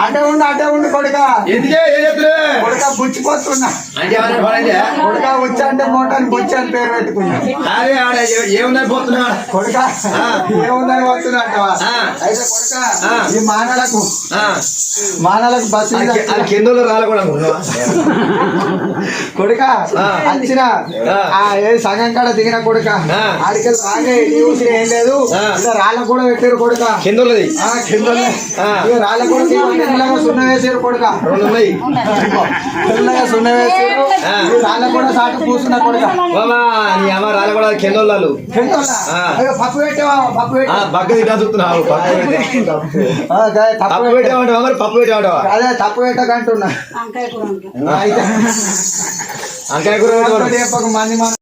అటే ఉండు అటే ఉండు కొడుక. ఎందుకే కొడుక కొడుక పేరు పెట్టుకున్నా. అదే ఆడ ఏముందని పోతున్నా కొడుక. ఏముందని పోతున్నా. అయితే కొడుక. ఈ మానలకు ఆ, మానలకు బస్సు రాలకూడదు అనుకున్నావా? కొడుక. వచ్చిన ఏ సగం కాడ దిగిన కొడుక. ఆడికి రాగే చూసి ఏం లేదు. రాళ్ళ కూడా పెట్టారు కొడుక. కిందలది ఆ, కింద రాళ్ళ కూడా సున్న వేసారు కొడుక. రెండు ఉన్నాయి. తెల్లగా సున్న వేసారు రాళ్ళ కూడా సాటు కొడుక. బాబా నీ అమ్మ రాలకూడదు కిందోళ్ళు కిందోళ్ళ? పప్పు పెట్టావా? పప్పు పెట్టా బగ్గ తిట్టా చూస్తున్నావు పప్పు పెట్టా. తప్పు పెట్టామంటావా మరి? పప్పు పెట్టామంటావా అదే తప్పు పెట్టకంటున్నా. అంకాయ కూర మంది మన